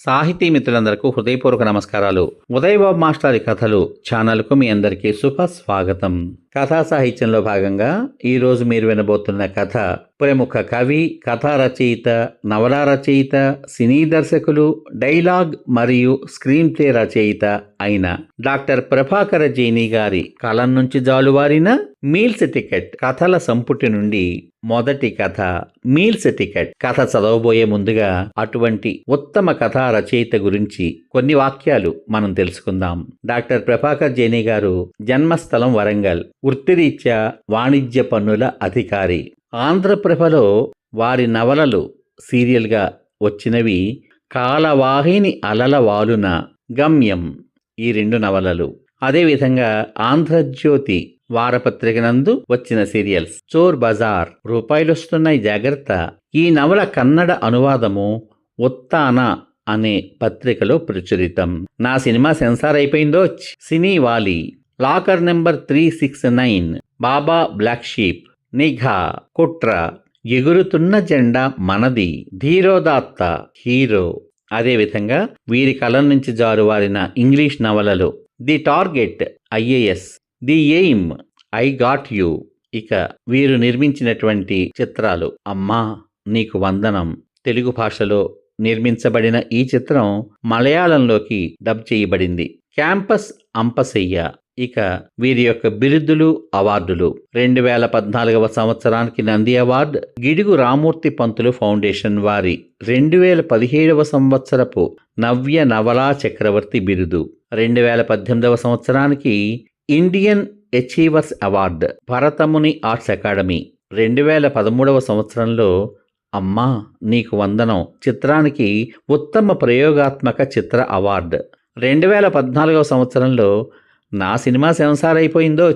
సాహితీ మిత్రులందరకు హృదయపూర్వక నమస్కారాలు. ఉదయబాబు మాస్టారి కథలు ఛానల్కు మీ అందరికీ శుభ స్వాగతం కథా సాహిత్యంలో భాగంగా ఈరోజు మీరు వినబోతున్న కథ ప్రముఖ కవి కథా రచయిత నవలా రచయిత సినీ దర్శకులు డైలాగ్ మరియు స్క్రీన్ ప్లే రచయిత అయిన డాక్టర్ ప్రభాకర జైని గారి కలం నుంచి జాలువారిన మీల్స్ టికెట్ కథల సంపుటి నుండి మొదటి కథ మీల్స్ టికెట్. కథ చదవబోయే ముందుగా అటువంటి ఉత్తమ కథా రచయిత గురించి కొన్ని వాక్యాలు మనం తెలుసుకుందాం. డాక్టర్ ప్రభాకర్ జైని గారు జన్మస్థలం వరంగల్ వృత్తిరీత్యా వాణిజ్య పన్నుల అధికారి. ఆంధ్రప్రభలో వారి నవలలు సీరియల్గా వచ్చినవి కాలవాహిని అలల వాలున గమ్యం ఈ రెండు నవలలు. అదేవిధంగా ఆంధ్రజ్యోతి వారపత్రిక నందు వచ్చిన సీరియల్స్. చోర్ బజార్ రూపాయలొస్తున్నాయి జాగ్రత్త. ఈ నవల కన్నడ అనువాదము ఉత్తాన అనే పత్రికలో ప్రచురితం. నా సినిమా సెన్సార్ అయిపోయిందో? సినీ వాలి. Locker number three six nine. Baba black sheep. నిఘా. కుట్ర. ఎగురుతున్న జెండా మనది. ధీరోదాత్త. హీరో. అదేవిధంగా వీరి కలం నుంచి జారువారిన ఇంగ్లీష్ నవలలు. The target. IAS. The aim. I got you. ఇక వీరు నిర్మించినటువంటి చిత్రాలు. అమ్మా నీకు వందనం. తెలుగు భాషలో నిర్మించబడిన ఈ చిత్రం మలయాళంలోకి డబ్ చేయబడింది. క్యాంపస్ అంపసయ్య. ఇక వీరి యొక్క బిరుదులు అవార్డులు. రెండు వేల పద్నాలుగవ సంవత్సరానికి నంది అవార్డు గిడుగు రామూర్తి పంతులు ఫౌండేషన్ వారి రెండు వేల పదిహేడవ సంవత్సరపు నవ్య నవలా చక్రవర్తి బిరుదు. రెండు వేల పద్దెనిమిదవ సంవత్సరానికి Indian achievers award Bharatamuni arts academy. రెండు వేల పదమూడవ సంవత్సరంలో అమ్మా నీకు వందనం చిత్రానికి ఉత్తమ ప్రయోగాత్మక చిత్ర అవార్డు. రెండు వేల పద్నాలుగవ సంవత్సరంలో నా సినిమా సెన్సార్ అయిపోయిందో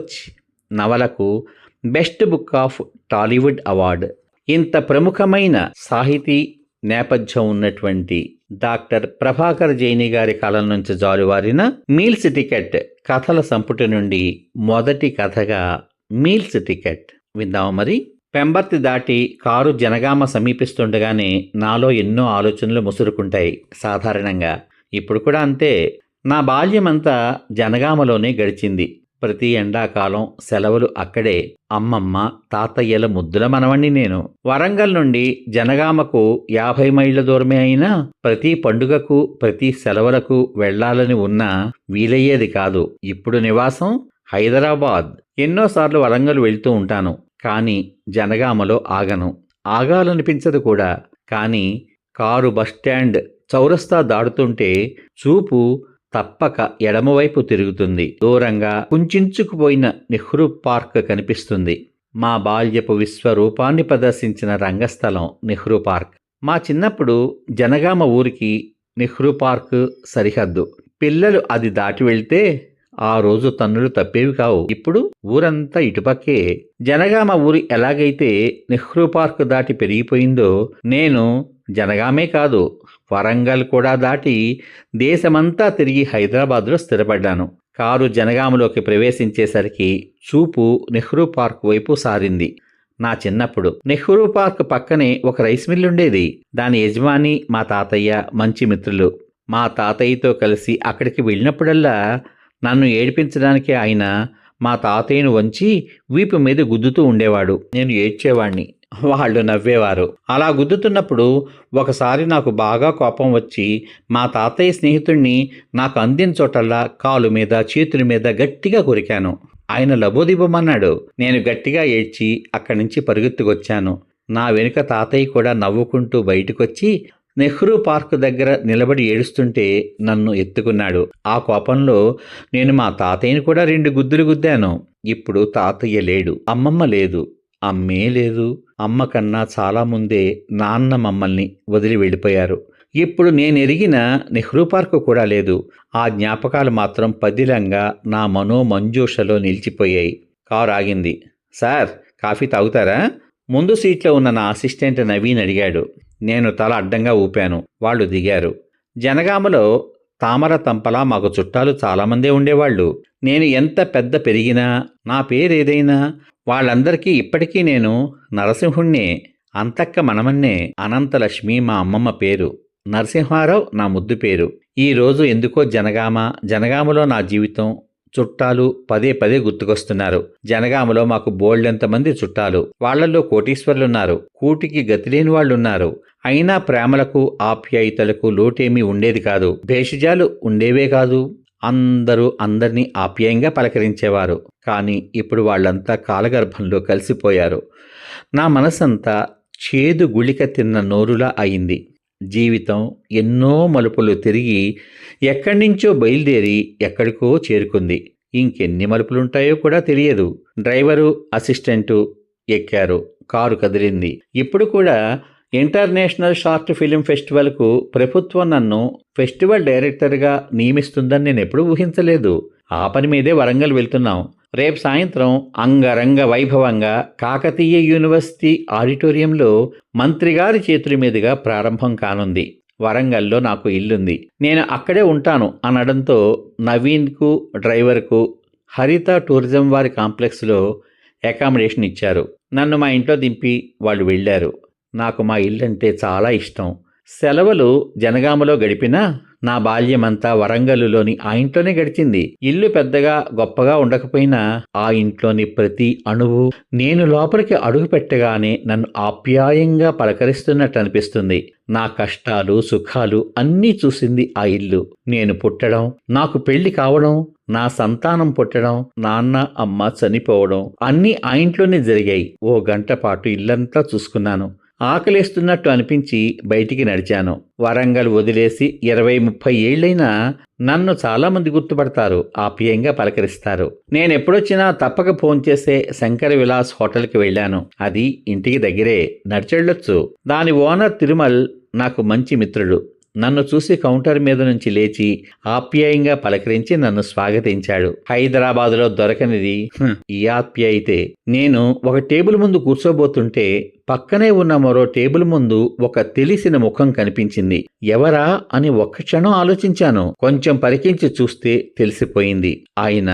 నవలకు best book of Tollywood award. ఇంత ప్రముఖమైన సాహితీ నేపథ్యం ఉన్నటువంటి డాక్టర్ ప్రభాకర్ జైని గారి కాలం నుంచి జారువారిన మీల్స్ టికెట్ కథల సంపుటి నుండి మొదటి కథగా మీల్స్ టికెట్. విందాము మరి? పెంబర్తి దాటి కారు జనగామ సమీపిస్తుండగానే నాలో ఎన్నో ఆలోచనలు ముసురుకుంటాయి సాధారణంగా. ఇప్పుడు కూడా అంతే. నా బాల్యమంతా జనగామలోనే గడిచింది. ప్రతి ఎండాకాలం సెలవులు అక్కడే. అమ్మమ్మ తాతయ్యల ముద్దుల మనవణ్ణి నేను. వరంగల్ నుండి జనగామకు యాభై మైళ్ళ దూరమే అయినా ప్రతి పండుగకు ప్రతి సెలవులకు వెళ్ళాలని ఉన్నా వీలయ్యేది కాదు. ఇప్పుడు నివాసం హైదరాబాద్. ఎన్నోసార్లు వరంగల్ వెళ్తూ ఉంటాను. కానీ జనగామలో ఆగను. ఆగాలనిపించదు కూడా. కానీ కారు బస్టాండ్ చౌరస్తా దాడుతుంటే చూపు తప్పక ఎడమవైపు తిరుగుతుంది. దూరంగా కుంచుకుపోయిన నెహ్రూ పార్క్ కనిపిస్తుంది. మా బాల్యపు విశ్వరూపాన్ని ప్రదర్శించిన రంగస్థలం నెహ్రూ పార్క్. మా చిన్నప్పుడు జనగామ ఊరికి నెహ్రూ పార్క్ సరిహద్దు. పిల్లలు అది దాటి వెళ్తే ఆ రోజు తన్నులు తప్పేవి కావు. ఇప్పుడు ఊరంతా ఇటుపక్కే. జనగామ ఊరి ఎలాగైతే నెహ్రూ పార్క్ దాటి పెరిగిపోయిందో నేను జనగామే కాదు వరంగల్ కూడా దాటి దేశమంతా తిరిగి హైదరాబాద్లో స్థిరపడ్డాను. కారు జనగామలోకి ప్రవేశించేసరికి చూపు నెహ్రూ పార్క్ వైపు సారింది. నా చిన్నప్పుడు నెహ్రూ పార్క్ పక్కనే ఒక రైస్ మిల్ ఉండేది. దాని యజమాని మా తాతయ్య మంచి మిత్రులు. మా తాతయ్యతో కలిసి అక్కడికి వెళ్ళినప్పుడల్లా నన్ను ఏడిపించడానికి ఆయన మా తాతయ్యను వంచి వీపు మీద గుద్దుతూ ఉండేవాడు. నేను ఏడ్చేవాణ్ణి. వాళ్ళు నవ్వేవారు. అలా గుద్దుతున్నప్పుడు ఒకసారి నాకు బాగా కోపం వచ్చి మా తాతయ్య స్నేహితుడిని నాకు అందిన చోటల్లా కాలు మీద చేతుల మీద గట్టిగా కొరికాను. ఆయన లబోదిబమన్నాడు. నేను గట్టిగా ఏడ్చి అక్కడి నుంచి పరుగెత్తుకొచ్చాను. నా వెనుక తాతయ్య కూడా నవ్వుకుంటూ బయటకొచ్చి నెహ్రూ పార్క్ దగ్గర నిలబడి ఏడుస్తుంటే నన్ను ఎత్తుకున్నాడు. ఆ కోపంలో నేను మా తాతయ్యని కూడా రెండు గుద్దులు గుద్దాను. ఇప్పుడు తాతయ్య లేడు. అమ్మమ్మ లేదు. అమ్మే లేదు. అమ్మ కన్నా చాలా ముందే నాన్న మమ్మల్ని వదిలి వెళ్ళిపోయారు. ఇప్పుడు నేను ఎరిగిన నెహ్రూ పార్కు కూడా లేదు. ఆ జ్ఞాపకాలు మాత్రం పదిలంగా నా మనో మంజూషలో నిలిచిపోయాయి. కారు ఆగింది. సార్ కాఫీ తాగుతారా? ముందు సీట్లో ఉన్న నా అసిస్టెంట్ నవీన్ అడిగాడు. నేను తల అడ్డంగా ఊపాను. వాళ్ళు దిగారు. జనగామలో తామర తంపలా మాకు చుట్టాలు చాలామందే ఉండేవాళ్ళు. నేను ఎంత పెద్ద పెరిగినా నా పేరేదైనా వాళ్ళందరికీ ఇప్పటికీ నేను నరసింహుణ్ణే అంతక్క మనమన్నే అనంతలక్ష్మి మా అమ్మమ్మ పేరు. నరసింహారావు నా ముద్దు పేరు. ఈ రోజు ఎందుకో జనగామ జనగామలో నా జీవితం చుట్టాలు పదే పదే గుర్తుకొస్తున్నారు. జనగామలో మాకు బోల్డెంతమంది చుట్టాలు. వాళ్ళల్లో కోటీశ్వర్లున్నారు. కూటికి గతిలేని వాళ్ళున్నారు. అయినా ప్రేమలకు ఆప్యాయతలకు లోటేమీ ఉండేది కాదు. భేషజాలు ఉండేవే కాదు. అందరూ అందరినీ ఆప్యాయంగా పలకరించేవారు. కానీ ఇప్పుడు వాళ్ళంతా కాలగర్భంలో కలిసిపోయారు. నా మనసంతా చేదు గుళిక తిన్న నోరులా అయింది. జీవితం ఎన్నో మలుపులు తిరిగి ఎక్కడి నుంచో బయలుదేరి ఎక్కడికో చేరుకుంది. ఇంకెన్ని మలుపులుంటాయో కూడా తెలియదు. డ్రైవరు అసిస్టెంటు ఎక్కారు. కారు కదిలింది. ఇప్పుడు కూడా ఇంటర్నేషనల్ షార్ట్ ఫిలిం ఫెస్టివల్కు ప్రభుత్వం నన్ను ఫెస్టివల్ డైరెక్టర్గా నియమిస్తుందని నేను ఎప్పుడూ ఊహించలేదు. ఆ పని మీదే వరంగల్ వెళ్తున్నాం. రేపు సాయంత్రం అంగరంగ వైభవంగా కాకతీయ యూనివర్సిటీ ఆడిటోరియంలో మంత్రిగారి చేతుల మీదుగా ప్రారంభం కానుంది. వరంగల్లో నాకు ఇల్లుంది. నేను అక్కడే ఉంటాను అనడంతో నవీన్కు డ్రైవర్కు హరిత టూరిజం వారి కాంప్లెక్స్లో అకామిడేషన్ ఇచ్చారు. నన్ను మా ఇంట్లో దింపి వాళ్ళు వెళ్ళారు. నాకు మా ఇల్లంటే చాలా ఇష్టం. సెలవులు జనగామలో గడిపినా నా బాల్యమంతా వరంగల్లులోని ఆ ఇంట్లోనే గడిచింది. ఇల్లు పెద్దగా గొప్పగా ఉండకపోయినా ఆ ఇంట్లోని ప్రతి అణువు నేను లోపలికి అడుగు పెట్టగానే నన్ను ఆప్యాయంగా పలకరిస్తున్నట్టు అనిపిస్తుంది. నా కష్టాలు సుఖాలు అన్నీ చూసింది ఆ ఇల్లు. నేను పుట్టడం నాకు పెళ్ళి కావడం నా సంతానం పుట్టడం నాన్న అమ్మ చనిపోవడం అన్నీ ఆ ఇంట్లోనే జరిగాయి. ఓ గంట పాటు ఇల్లంతా చూసుకున్నాను. ఆకలేస్తున్నట్టు అనిపించి బయటికి నడిచాను. వరంగల్ వదిలేసి ఇరవై ముప్పై ఏళ్ళైనా నన్ను చాలామంది గుర్తుపడతారు ఆప్యాయంగా పలకరిస్తారు. నేను ఎప్పుడొచ్చినా తప్పక ఫోన్ చేసే శంకర విలాస్ హోటల్కి వెళ్ళాను. అది ఇంటికి దగ్గరే నడిచెళ్ళొచ్చు. దాని ఓనర్ తిరుమల్ నాకు మంచి మిత్రుడు నన్ను చూసి కౌంటర్ మీద నుంచి లేచి ఆప్యాయంగా పలకరించి నన్ను స్వాగతించాడు. హైదరాబాదులో దొరకనిది "హ్, ఈ ఆప్యాయితే. నేను ఒక టేబుల్ ముందు కూర్చోబోతుంటే పక్కనే ఉన్న మరో టేబుల్ ముందు ఒక తెలిసిన ముఖం కనిపించింది. ఎవరా అని ఒక్క క్షణం ఆలోచించాను. కొంచెం పరికించి చూస్తే తెలిసిపోయింది. ఆయన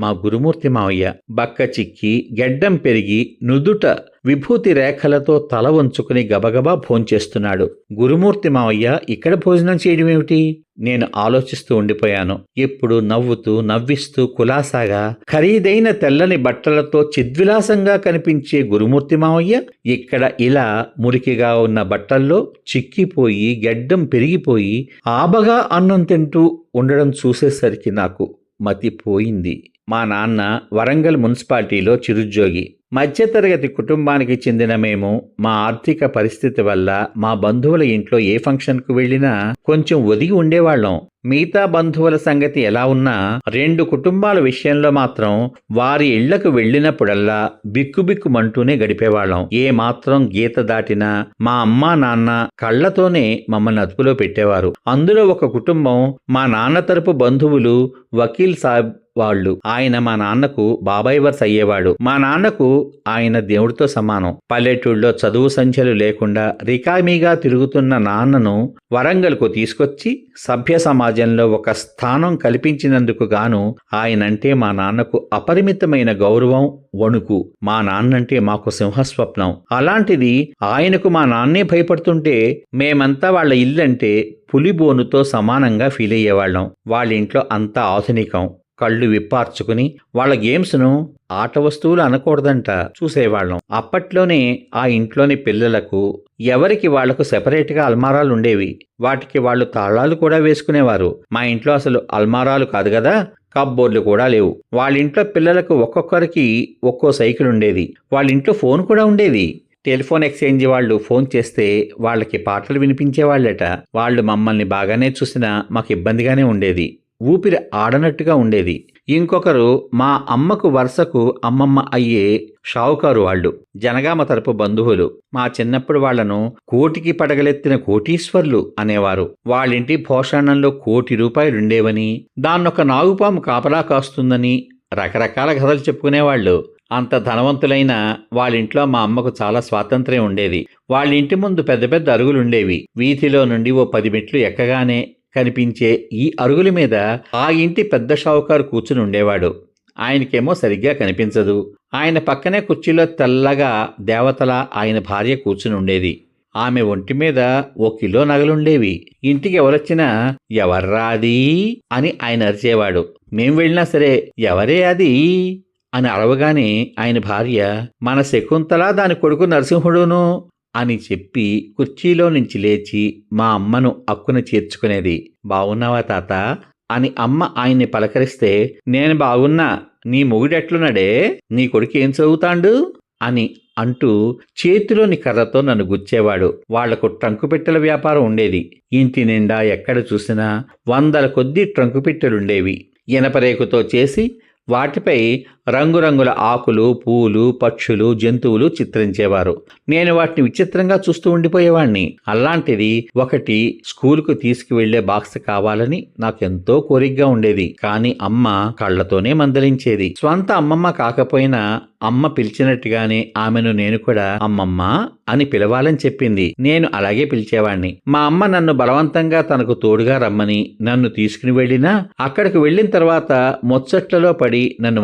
మా గురుమూర్తి మావయ్య బక్క చిక్కి గెడ్డం పెరిగి నుదుట విభూతి రేఖలతో తల వంచుకుని గబగబా భోంచేస్తున్నాడు గురుమూర్తి మావయ్య ఇక్కడ భోజనం చేయడం ఏమిటి? నేను ఆలోచిస్తూ ఉండిపోయాను. ఎప్పుడు నవ్వుతూ నవ్విస్తూ కులాసాగా ఖరీదైన తెల్లని బట్టలతో చిద్విలాసంగా కనిపించే గురుమూర్తి మావయ్య ఇక్కడ ఇలా మురికిగా ఉన్న బట్టల్లో చిక్కిపోయి గెడ్డం పెరిగిపోయి ఆబగా అన్నం తింటూ ఉండడం చూసేసరికి నాకు మతిపోయింది. మా నాన్న వరంగల్ మున్సిపాలిటీలో చిరుద్యోగి మధ్యతరగతి కుటుంబానికి చెందిన మేము మా ఆర్థిక పరిస్థితి వల్ల మా బంధువుల ఇంట్లో ఏ ఫంక్షన్కు వెళ్ళినా కొంచెం ఒదిగి ఉండేవాళ్ళం. మిగతా బంధువుల సంగతి ఎలా ఉన్నా రెండు కుటుంబాల విషయంలో మాత్రం వారి ఇళ్ళకు వెళ్ళినప్పుడల్లా బిక్కుబిక్కుమంటూనే గడిపేవాళ్ళం. ఏ మాత్రం గీత దాటినా మా అమ్మా నాన్న కళ్ళతోనే మమ్మల్ని అదుపులో పెట్టేవారు. అందులో ఒక కుటుంబం మా నాన్న తరపు బంధువులు వకీల్ సాబ్ వాళ్ళు. ఆయన మా నాన్నకు బాబాయ్ వర్స్ అయ్యేవాడు. మా నాన్నకు ఆయన దేవుడితో సమానం. పల్లెటూళ్ళలో చదువు సంఖ్యలు లేకుండా రికామీగా తిరుగుతున్న నాన్నను వరంగల్కు తీసుకొచ్చి సభ్య సమాజంలో ఒక స్థానం కల్పించినందుకు గాను ఆయనంటే మా నాన్నకు అపరిమితమైన గౌరవం వణుకు. మా నాన్నంటే మాకు సింహస్వప్నం. అలాంటిది ఆయనకు మా నాన్నే భయపడుతుంటే మేమంతా వాళ్ళ ఇల్లంటే పులిబోనుతో సమానంగా ఫీల్ అయ్యేవాళ్ళం వాళ్ళ ఇంట్లో అంతా ఆధునికం. కళ్ళు విప్పార్చుకుని వాళ్ళ గేమ్స్ను ఆట వస్తువులు అనకూడదంట చూసేవాళ్ళం. అప్పట్లోనే ఆ ఇంట్లోని పిల్లలకు ఎవరికి వాళ్ళకు సెపరేట్గా అల్మారాలు ఉండేవి. వాటికి వాళ్ళు తాళాలు కూడా వేసుకునేవారు. మా ఇంట్లో అసలు అల్మారాలు కాదు కదా కప్బోర్డులు కూడా లేవు. వాళ్ళ ఇంట్లో పిల్లలకు ఒక్కొక్కరికి ఒక్కో సైకిల్ ఉండేది. వాళ్ళ ఇంట్లో ఫోన్ కూడా ఉండేది. టెలిఫోన్ ఎక్స్చేంజ్ వాళ్ళు ఫోన్ చేస్తే వాళ్ళకి పాటలు వినిపించేవాళ్ళట. వాళ్ళు మమ్మల్ని బాగానే చూసినా మాకు ఇబ్బందిగానే ఉండేది. ఊపిరి ఆడనట్టుగా ఉండేది. ఇంకొకరు మా అమ్మకు వరుసకు అమ్మమ్మ అయ్యే షావుకారు వాళ్ళు జనగామ తరపు బంధువులు. మా చిన్నప్పుడు వాళ్ళను కోటికి పడగలెత్తిన కోటీశ్వర్లు అనేవారు. వాళ్ళింటి భోషాణంలో కోటి రూపాయలుండేవని దాన్నొక నాగుపాము కాపలా కాస్తుందని రకరకాల కథలు చెప్పుకునేవాళ్ళు. అంత ధనవంతులైన వాళ్ళింట్లో మా అమ్మకు చాలా స్వాతంత్ర్యం ఉండేది. వాళ్ళ ఇంటి ముందు పెద్ద పెద్ద అరుగులుండేవి. వీధిలో నుండి ఓ పది మెట్లు ఎక్కగానే కనిపించే ఈ అరుగుల మీద ఆ ఇంటి పెద్ద షావుకారు కూర్చుని ఉండేవాడు. ఆయనకేమో సరిగ్గా కనిపించదు. ఆయన పక్కనే కుర్చీలో తెల్లగా దేవతల ఆయన భార్య కూర్చుని ఉండేది. ఆమె ఒంటి మీద ఓ కిలో నగలుండేవి. ఇంటికి ఎవరొచ్చినా ఎవర్రా అది? అని ఆయన అరిచేవాడు. మేం వెళ్ళినా సరే ఎవరే అది? అని అరవగానే ఆయన భార్య మన శకుంతల దాని కొడుకు నరసింహుడును అని చెప్పి కుర్చీలో నుంచి లేచి మా అమ్మను అక్కున చేర్చుకునేది. బావున్నావా తాత అని అమ్మ ఆయన్ని పలకరిస్తే నేను బాగున్నా నీ మొగుడెట్లున్నాడే నీ కొడుకు ఏం చదువుతాండు అని అంటూ చేతిలోని కర్రతో నన్ను గుచ్చేవాడు. వాళ్ళకు ట్రంకు పెట్టెల వ్యాపారం ఉండేది. ఇంటి నిండా ఎక్కడ చూసినా వందల కొద్దీ ట్రంకు పెట్టెలుండేవి. ఇనపరేకుతో చేసి వాటిపై రంగురంగుల ఆకులు పూలు పక్షులు జంతువులు చిత్రించేవారు. నేను వాటిని విచిత్రంగా చూస్తూ ఉండిపోయేవాణ్ణి. అలాంటిది ఒకటి స్కూలుకు తీసుకువెళ్ళే బాక్స్ కావాలని నాకెంతో కోరికగా ఉండేది. కానీ అమ్మ కళ్ళతోనే మందలించేది. స్వంత అమ్మమ్మ కాకపోయినా అమ్మ పిలిచినట్టుగానే ఆమెను నేను కూడా అమ్మమ్మ అని పిలవాలని చెప్పింది. నేను అలాగే పిలిచేవాణ్ణి. మా అమ్మ నన్ను బలవంతంగా తనకు తోడుగా రమ్మని నన్ను తీసుకుని వెళ్ళినా అక్కడికి వెళ్ళిన తర్వాత ముచ్చట్లలో పడి నన్ను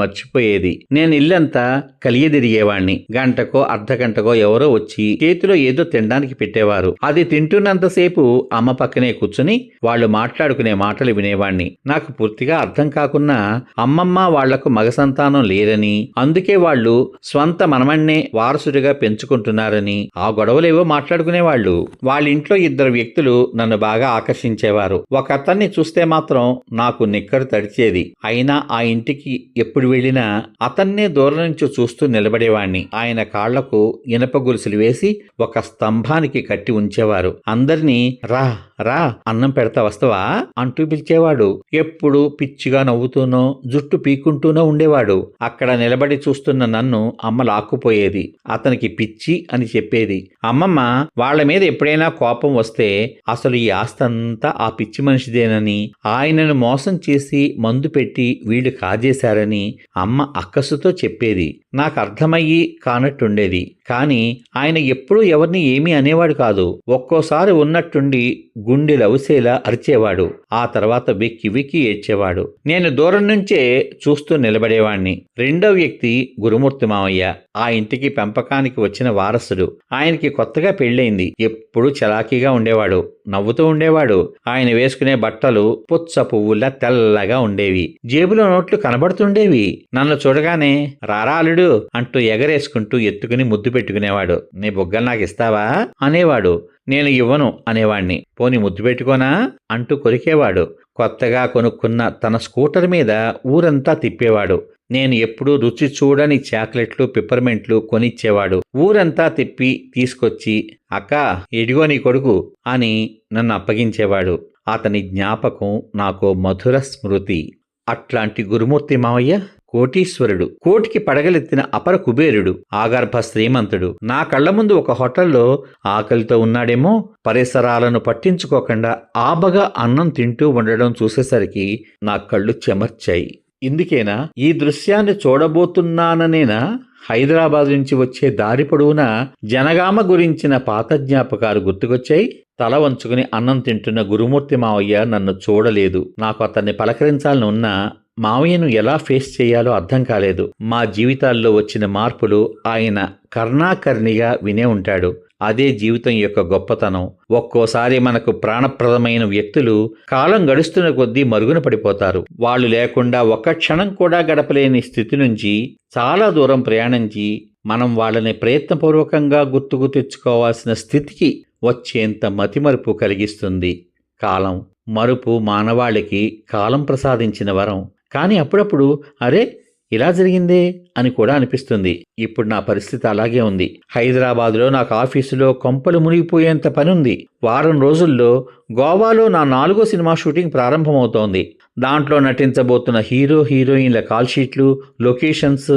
మర్చిపోయేది నేను ఇల్లంతా కలియదిరిగేవాణ్ణి. గంటకో అర్ధ గంటకో ఎవరో వచ్చి చేతిలో ఏదో తినడానికి పెట్టేవారు. అది తింటున్నంతసేపు అమ్మ పక్కనే కూర్చుని వాళ్ళు మాట్లాడుకునే మాటలు వినేవాణ్ణి. నాకు పూర్తిగా అర్థం కాకున్నా అమ్మమ్మ వాళ్ళకు మగ సంతానం లేరని అందుకే వాళ్ళు స్వంత మనమన్నే వారసుడిగా పెంచుకుంటున్నారని ఆ గొడవలేవో మాట్లాడుకునేవాళ్ళు. వాళ్ళ ఇంట్లో ఇద్దరు వ్యక్తులు నన్ను బాగా ఆకర్షించేవారు. ఒక అతన్ని చూస్తే మాత్రం నాకు నిక్కరు తడిచేది. అయినా ఆ ఇంటికి ఎప్పుడు వెళ్ళినా అతన్నే దూరం నుంచి చూస్తూ నిలబడేవాణ్ణి. ఆయన కాళ్ళకు ఇనప గొలుసులు వేసి ఒక స్తంభానికి కట్టి ఉంచేవారు. అందరినీ రా రా అన్నం పెడతా వస్తావా? అంటూ పిలిచేవాడు. ఎప్పుడు పిచ్చిగా నవ్వుతూనో జుట్టు పీక్కుంటూనో ఉండేవాడు. అక్కడ నిలబడి చూస్తున్న నన్ను అమ్మ లాక్కుపోయేది. అతనికి పిచ్చి అని చెప్పేది. అమ్మమ్మ వాళ్ళ మీద ఎప్పుడైనా కోపం వస్తే అసలు ఈ ఆస్తంతా ఆ పిచ్చి మనిషిదేనని ఆయనను మోసం చేసి మందు పెట్టి వీళ్ళు కాజేశారని అమ్మ అక్కసుతో చెప్పేది. నాకు అర్థమయ్యి కానట్టుండేది. కానీ ఆయన ఎప్పుడూ ఎవరిని ఏమీ అనేవాడు కాదు. ఒక్కోసారి ఉన్నట్టుండి గుండె లవసేలా అరిచేవాడు. ఆ తర్వాత వెక్కి వెక్కి ఏడ్చేవాడు. నేను దూరం నుంచే చూస్తూ నిలబడేవాణ్ణి. రెండో వ్యక్తి గురుమూర్తి మావయ్య. ఆ ఇంటికి పెంపకానికి వచ్చిన వారసుడు. ఆయనకి కొత్తగా పెళ్ళైంది ఎప్పుడూ చలాకీగా ఉండేవాడు. నవ్వుతూ ఉండేవాడు. ఆయన వేసుకునే బట్టలు పుచ్చ పువ్వుల్లా తెల్లగా ఉండేవి. జేబులో నోట్లు కనబడుతుండేవి. నన్ను చూడగానే రారాలుడు అంటూ ఎగరేసుకుంటూ ఎత్తుకుని ముద్దు పెట్టుకునేవాడు. నీ బుగ్గలు నాకు ఇస్తావా? అనేవాడు. నేను ఇవ్వను అనేవాణ్ణి. పోని ముద్దు పెట్టుకోనా? అంటూ కొరికేవాడు. కొత్తగా కొనుక్కున్న తన స్కూటర్ మీద ఊరంతా తిప్పేవాడు. నేను ఎప్పుడూ రుచి చూడని చాక్లెట్లు పిప్పర్మెంట్లు కొనిచ్చేవాడు. ఊరంతా తిప్పి తీసుకొచ్చి అక్క ఎడిగో నీ కొడుకు అని నన్ను అప్పగించేవాడు. అతని జ్ఞాపకం నాకు మధుర స్మృతి. అట్లాంటి గురుమూర్తి మావయ్య కోటీశ్వరుడు. కోటికి పడగలెత్తిన అపర కుబేరుడు ఆగర్భ శ్రీమంతుడు. నా కళ్ళ ముందు ఒక హోటల్లో ఆకలితో ఉన్నాడేమో పరిసరాలను పట్టించుకోకుండా ఆబగా అన్నం తింటూ ఉండడం చూసేసరికి నా కళ్ళు చెమర్చాయి. ఇందుకేనా? ఈ దృశ్యాన్ని చూడబోతున్నాననేనా? హైదరాబాద్ నుంచి వచ్చే దారి పొడవునా జనగామ గురించిన పాత జ్ఞాపకాలు గుర్తుకొచ్చాయి? తల వంచుకుని అన్నం తింటున్న గురుమూర్తి మావయ్య నన్ను చూడలేదు. నాకు అతన్ని పలకరించాలని ఉన్నా మావయ్యను ఎలా ఫేస్ చేయాలో అర్థం కాలేదు. మా జీవితాల్లో వచ్చిన మార్పులు ఆయన కర్ణాకర్ణిగా వినే ఉంటాడు. అదే జీవితం యొక్క గొప్పతనం. ఒక్కోసారి మనకు ప్రాణప్రదమైన వ్యక్తులు కాలం గడుస్తున్న కొద్దీ మరుగున పడిపోతారు. వాళ్ళు లేకుండా ఒక్క క్షణం కూడా గడపలేని స్థితి నుంచి చాలా దూరం ప్రయాణించి మనం వాళ్ళని ప్రయత్నపూర్వకంగా గుర్తుకు తెచ్చుకోవాల్సిన స్థితికి వచ్చేంత మతిమరుపు కలిగిస్తుంది. కాలం. మరుపు మానవాళికి కాలం ప్రసాదించిన వరం. కానీ అప్పుడప్పుడు అరే ఇలా జరిగిందే అని కూడా అనిపిస్తుంది. ఇప్పుడు నా పరిస్థితి అలాగే ఉంది. హైదరాబాద్లో నాకు ఆఫీసులో కొంపలు మునిగిపోయేంత పనుంది. వారం రోజుల్లో గోవాలో నా నాలుగో సినిమా షూటింగ్ ప్రారంభమవుతోంది. దాంట్లో నటించబోతున్న హీరో హీరోయిన్ల కాల్షీట్లు లొకేషన్స్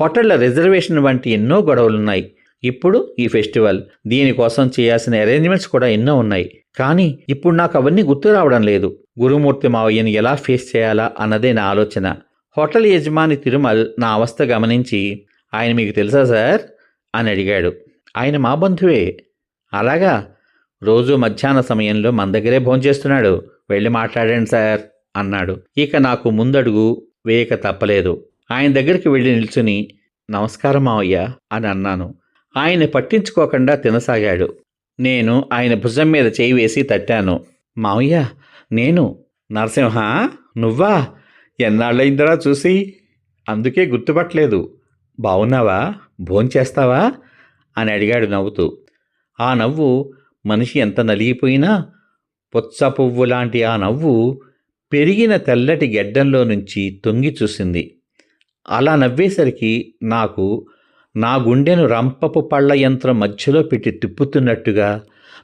హోటళ్ళ రిజర్వేషన్ వంటి ఎన్నో గొడవలున్నాయి. ఇప్పుడు ఈ ఫెస్టివల్. దీనికోసం చేయాల్సిన అరేంజ్మెంట్స్ కూడా ఎన్నో ఉన్నాయి. కానీ ఇప్పుడు నాకు అవన్నీ గుర్తు రావడం లేదు. గురుమూర్తి మావయ్యని ఎలా ఫేస్ చేయాలా అన్నదే నా ఆలోచన. హోటల్ యజమాని తిరుమల్ నా అవస్థ గమనించి ఆయన మీకు తెలుసా సార్? అని అడిగాడు. ఆయన మా బంధువే. అలాగా? రోజు మధ్యాహ్న సమయంలో మన దగ్గరే భోంచేస్తున్నాడు వెళ్ళి మాట్లాడండి సార్ అన్నాడు. ఇక నాకు ముందడుగు వేయక తప్పలేదు. ఆయన దగ్గరికి వెళ్ళి నిల్చుని నమస్కారం మావయ్య అని అన్నాను. ఆయన పట్టించుకోకుండా తినసాగాడు. నేను ఆయన భుజం మీద చేయి వేసి తట్టాను. మావయ్య నేను? నరసింహ? నువ్వా? ఎన్నాళ్ళయిందిరా చూసి? అందుకే గుర్తుపట్టలేదు. బాగున్నావా భోంచేస్తావా? అని అడిగాడు నవ్వుతూ. ఆ నవ్వు మనిషి ఎంత నలిగిపోయినా పుచ్చ పువ్వు లాంటి ఆ నవ్వు పెరిగిన తెల్లటి గెడ్డంలో నుంచి తొంగి చూసింది. అలా నవ్వేసరికి నాకు నా గుండెను రంపపు పళ్ళ యంత్రం మధ్యలో పెట్టి తిప్పుతున్నట్టుగా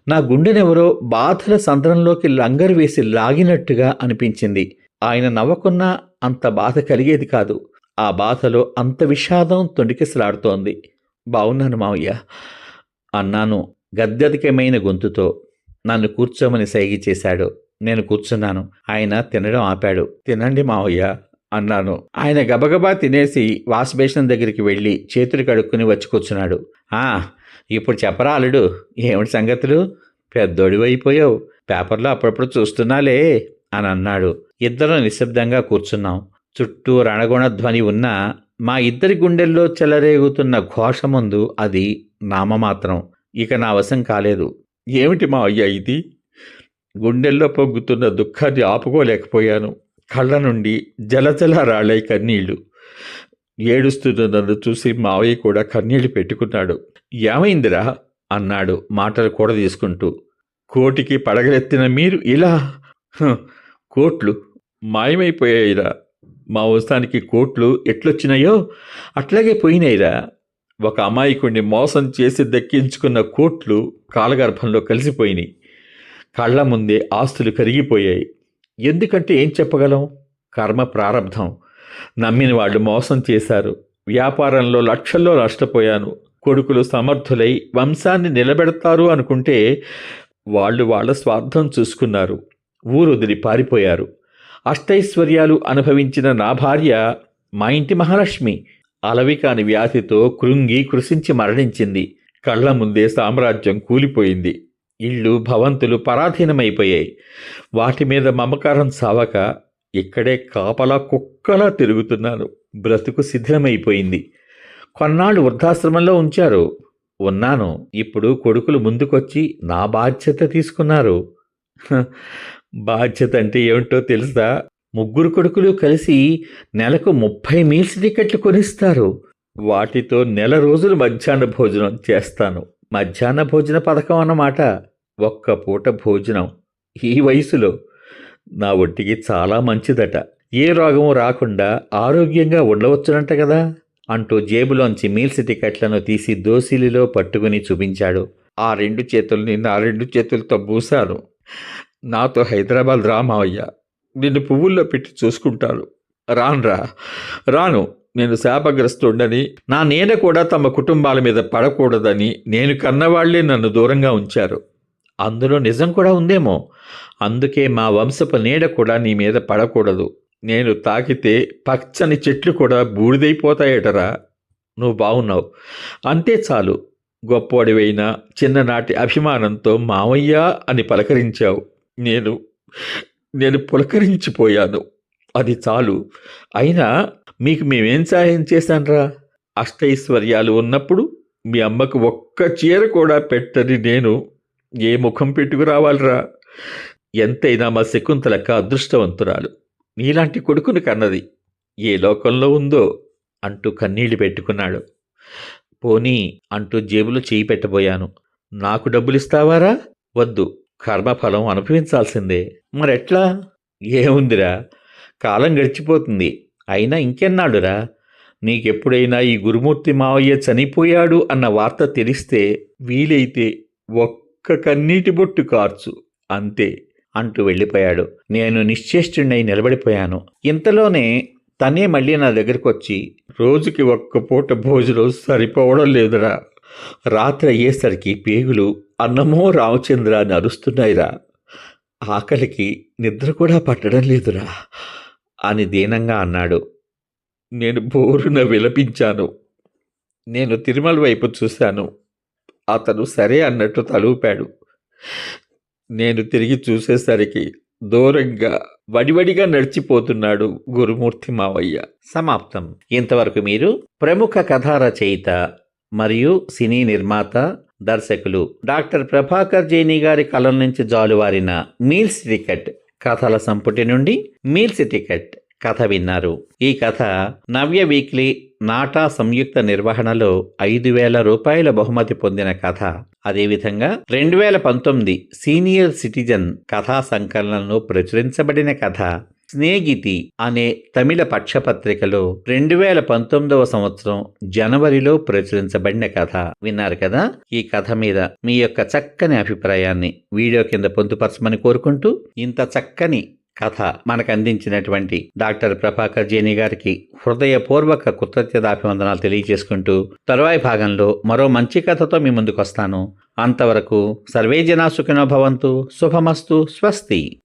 నా గుండెనెవరో బాధల సంద్రంలోకి లంగరు వేసి లాగినట్టుగా అనిపించింది. ఆయన నవ్వకున్నా అంత బాధ కలిగేది కాదు. ఆ బాధలో అంత విషాదం తొండికిసలాడుతోంది. బాగున్నాను మావయ్య. అన్నాను గద్దెదికమైన గొంతుతో. నన్ను కూర్చోమని సైగి చేశాడు. నేను కూర్చున్నాను. ఆయన తినడం ఆపాడు. తినండి మావయ్య అన్నాను. ఆయన గబగబా తినేసి వాష్ బేసిన్ దగ్గరికి వెళ్ళి చేతులు కడుక్కుని వచ్చి కూర్చున్నాడు. ఆ ఇప్పుడు చెప్పరా అల్లుడు ఏమిటి సంగతులు? పెద్దొడివైపోయావు పేపర్లో అప్పుడప్పుడు చూస్తున్నాలే అని అన్నాడు. ఇద్దరం నిశ్శబ్దంగా కూర్చున్నాం. చుట్టూ రణగుణ ధ్వని ఉన్న మా ఇద్దరి గుండెల్లో చెలరేగుతున్న ఘోష ముందు అది నామమాత్రం. ఇక నా వశం కాలేదు. ఏమిటి మా అయ్యా ఇది? గుండెల్లో పొగ్గుతున్న దుఃఖాన్ని ఆపుకోలేకపోయాను. కళ్ళ నుండి జలజల రాళ్ళై కన్నీళ్ళు. ఏడుస్తున్న నన్ను చూసి మావయ్య కూడా కన్నీళ్ళు పెట్టుకున్నాడు. ఏమైందిరా? అన్నాడు మాటలు కూడా తీసుకుంటూ కోటికి పడగలెత్తిన మీరు ఇలా? కోట్లు. మాయమైపోయాయిరా. మా వంశానికి కోట్లు ఎట్లొచ్చినాయో అట్లాగే పోయినాయిరా. ఒక అమాయకుడిని మోసం చేసి దక్కించుకున్న కోట్లు కాలగర్భంలో కలిసిపోయినాయి. కళ్ళ ముందే ఆస్తులు కరిగిపోయాయి. ఎందుకంటే ఏం చెప్పగలం? కర్మ ప్రారంధం నమ్మిన వాళ్ళు మోసం చేశారు. వ్యాపారంలో లక్షల్లో నష్టపోయాను. కొడుకులు సమర్థులై వంశాన్ని నిలబెడతారు అనుకుంటే వాళ్ళు వాళ్ళ స్వార్థం చూసుకున్నారు. ఊరు వదిలి పారిపోయారు. అష్టైశ్వర్యాలు అనుభవించిన నా భార్య మా ఇంటి మహాలక్ష్మి అలవికాని వ్యాధితో కృంగి కృషించి మరణించింది. కళ్ళ ముందే సామ్రాజ్యం కూలిపోయింది. ఇళ్ళు భవంతులు పరాధీనమైపోయాయి. వాటి మీద మమకారం సావక ఇక్కడే కాపలా కుక్కలా తిరుగుతున్నాను బ్రతుకు శిథిలమైపోయింది. కొన్నాళ్ళు వృద్ధాశ్రమంలో ఉంచారు. ఉన్నాను. ఇప్పుడు కొడుకులు ముందుకొచ్చి నా బాధ్యత తీసుకున్నారు. బాధ్యత అంటే ఏమిటో తెలుసా? ముగ్గురు కొడుకులు కలిసి నెలకు ముప్పై మీల్స్ టికెట్లు కొనిస్తారు. వాటితో నెల రోజులు మధ్యాహ్న భోజనం చేస్తాను. మధ్యాహ్న భోజన పథకం అన్నమాట. ఒక్క పూట భోజనం. ఈ వయసులో నా ఒంటికి చాలా మంచిదట. ఏ రోగము రాకుండా ఆరోగ్యంగా ఉండవచ్చునంట కదా? అంటూ జేబులోంచి మీల్స్ టికెట్లను తీసి దోసిలిలో పట్టుకుని చూపించాడు. ఆ రెండు చేతుల్ని నా రెండు చేతులతో బూసాను. నాతో హైదరాబాద్ రా మావయ్య. నిన్ను పువ్వుల్లో పెట్టి చూసుకుంటాను. రానురా రాను నేను శాపగ్రస్తుడని నా నేను కూడా తమ కుటుంబాల మీద పడకూడదని నేను కన్నవాళ్ళే నన్ను దూరంగా ఉంచారు. అందులో నిజం కూడా ఉందేమో. అందుకే మా వంశపు నీడ కూడా నీ మీద పడకూడదు. నేను తాకితే పచ్చని చెట్లు కూడా బూడిదైపోతాయటరా. నువ్వు బాగున్నావు అంతే చాలు. గొప్పవాడివైనా చిన్ననాటి అభిమానంతో మావయ్య అని పలకరించావు. నేను నేను పులకరించిపోయాను. అది చాలు. అయినా మీకు మేమేం సాయం చేశానరా? అష్టైశ్వర్యాలు ఉన్నప్పుడు మీ అమ్మకు ఒక్క చీర కూడా పెట్టని నేను ఏ ముఖం పెట్టుకురావాలిరా ఎంతైనా మా శకుంతలక్క అదృష్టవంతురాలు. నీలాంటి కొడుకుని కన్నది. ఏ లోకంలో ఉందో అంటూ కన్నీళ్ళు పెట్టుకున్నాడు. పోనీ అంటూ జేబులో చేయి పెట్టబోయాను. నాకు డబ్బులు ఇస్తావారా వద్దు. కర్మఫలం అనుభవించాల్సిందే. మరెట్లా? ఏముందిరా? కాలం గడిచిపోతుంది. అయినా ఇంకెన్నాడురా నీకెప్పుడైనా ఈ గురుమూర్తి మావయ్య చనిపోయాడు అన్న వార్త తెలిస్తే వీలైతే ఒక్క కన్నీటి బొట్టు కార్చు. అంతే అంటూ వెళ్ళిపోయాడు. నేను నిశ్చేష్టుడై నిలబడిపోయాను. ఇంతలోనే తనే మళ్ళీ నా దగ్గరకు వచ్చి రోజుకి ఒక్క పూట భోజనం సరిపోవడం లేదురా. రాత్రి అయ్యేసరికి పేగులు అన్నమో రామచంద్ర అని అరుస్తున్నాయిరా. ఆకలికి నిద్ర కూడా పట్టడం లేదురా అని దీనంగా అన్నాడు. నేను బోరున విలపించాను. నేను తిరుమల వైపు చూశాను. అతను సరే అన్నట్టు తలూపాడు. నేను తిరిగి చూసేసరికి దూరంగా వడివడిగా నడిచిపోతున్నాడు గురుమూర్తి మావయ్య. సమాప్తం. ఇంతవరకు మీరు ప్రముఖ కథా రచయిత మరియు సినీ నిర్మాత దర్శకులు. డాక్టర్ ప్రభాకర్ జైని గారి కలం నుంచి జాలువారిన మీల్స్ టికెట్ కథల సంపుటి నుండి మీల్స్ టికెట్ కథ విన్నారు. ఈ కథ నవ్య వీక్లీ నాటా సంయుక్త నిర్వహణలో ఐదు వేల రూపాయల బహుమతి పొందిన కథ. అదేవిధంగా రెండు వేల పంతొమ్మిది సీనియర్ సిటిజన్ కథా సంకలనంలో ప్రచురించబడిన కథ స్నేహితి అనే తమిళ పక్షపత్రికలో రెండు వేల పంతొమ్మిదవ సంవత్సరం జనవరిలో ప్రచురించబడిన కథ. విన్నారు కదా? ఈ కథ మీద మీ యొక్క చక్కని అభిప్రాయాన్ని వీడియో కింద పొందుపరచమని కోరుకుంటూ ఇంత చక్కని కథ మనకు అందించినటువంటి డాక్టర్ ప్రభాకర్ జేని గారికి హృదయపూర్వక కృతజ్ఞతాభివందనాలు తెలియజేసుకుంటూ తరువాయి భాగంలో మరో మంచి కథతో మీ ముందుకు వస్తాను అంతవరకు సర్వే జనా సుఖినో భవంతు. శుభమస్తు. స్వస్తి.